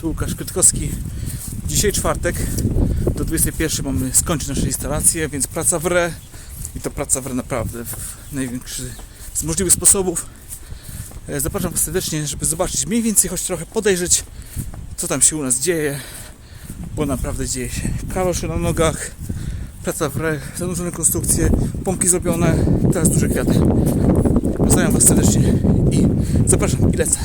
tu Łukasz Kwiatkowski. Dzisiaj czwartek, do 21 mamy skończyć nasze instalacje, więc praca w re i to praca w re naprawdę w największy z możliwych sposobów. E, Zapraszam Was serdecznie, żeby zobaczyć mniej więcej, choć trochę podejrzeć, co tam się u nas dzieje, bo naprawdę dzieje się. Kalosze na nogach, praca w re, zanurzone konstrukcje, pompki zrobione, teraz duże kwiaty. Pozdrawiam Was serdecznie i zapraszam i lecę.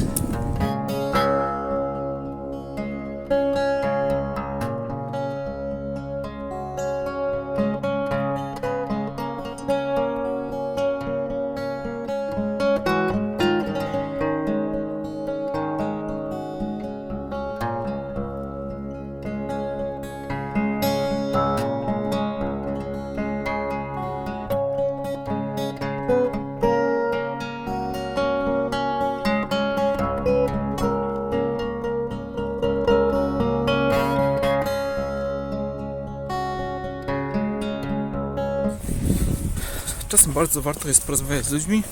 Czasem bardzo warto jest porozmawiać z ludźmi.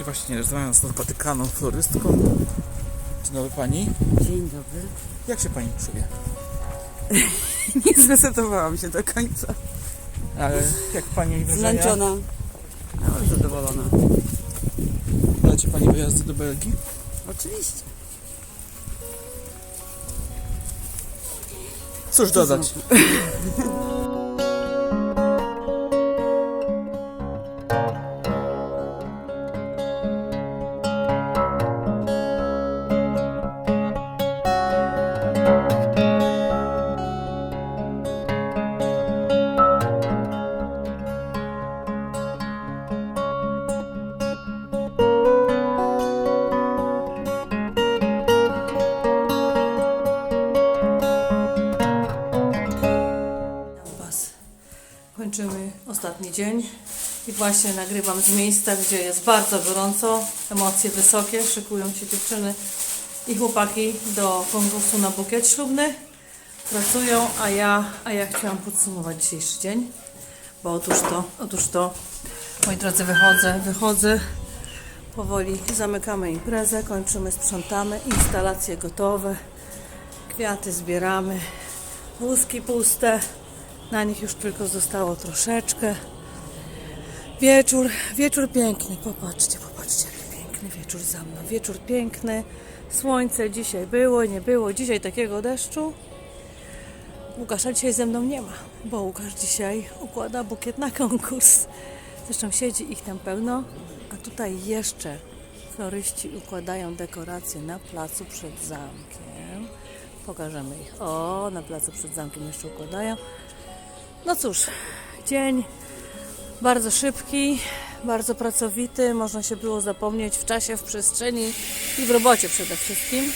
I właśnie rozmawiam z napatykaną florystką. Dzień dobry Pani. Dzień dobry. Jak się Pani czuje? Nie zdecydowałam się do końca. Ale jak Pani wrażenia? Zmęczona, ale zadowolona. Leci Pani wyjazdy do Belgii? Oczywiście. Cóż dodać? ostatni dzień i właśnie nagrywam z miejsca, gdzie jest bardzo gorąco, emocje wysokie, szykują się dziewczyny i chłopaki do konkursu na bukiet ślubny. Pracują, a ja, a ja chciałam podsumować dzisiejszy dzień, bo otóż to, otóż to, moi drodzy, wychodzę, wychodzę, powoli zamykamy imprezę, kończymy, sprzątamy, instalacje gotowe, kwiaty zbieramy, wózki puste, na nich już tylko zostało troszeczkę. Wieczór, wieczór piękny, popatrzcie, popatrzcie, jaki piękny wieczór za mną. Wieczór piękny, słońce dzisiaj było, nie było, dzisiaj takiego deszczu. Łukasza dzisiaj ze mną nie ma, bo Łukasz dzisiaj układa bukiet na konkurs. Zresztą siedzi ich tam pełno, a tutaj jeszcze floryści układają dekoracje na placu przed zamkiem. Pokażemy ich. O, na placu przed zamkiem jeszcze układają. No cóż, dzień bardzo szybki, bardzo pracowity. Można się było zapomnieć w czasie, w przestrzeni i w robocie przede wszystkim.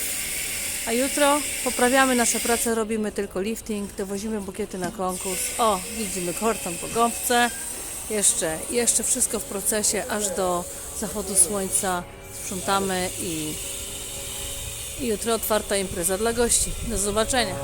A jutro poprawiamy nasze prace, robimy tylko lifting, dowozimy bukiety na konkurs. O, widzimy korton po gąbce. Jeszcze, jeszcze wszystko w procesie, aż do zachodu słońca sprzątamy i, i jutro otwarta impreza dla gości. Do zobaczenia.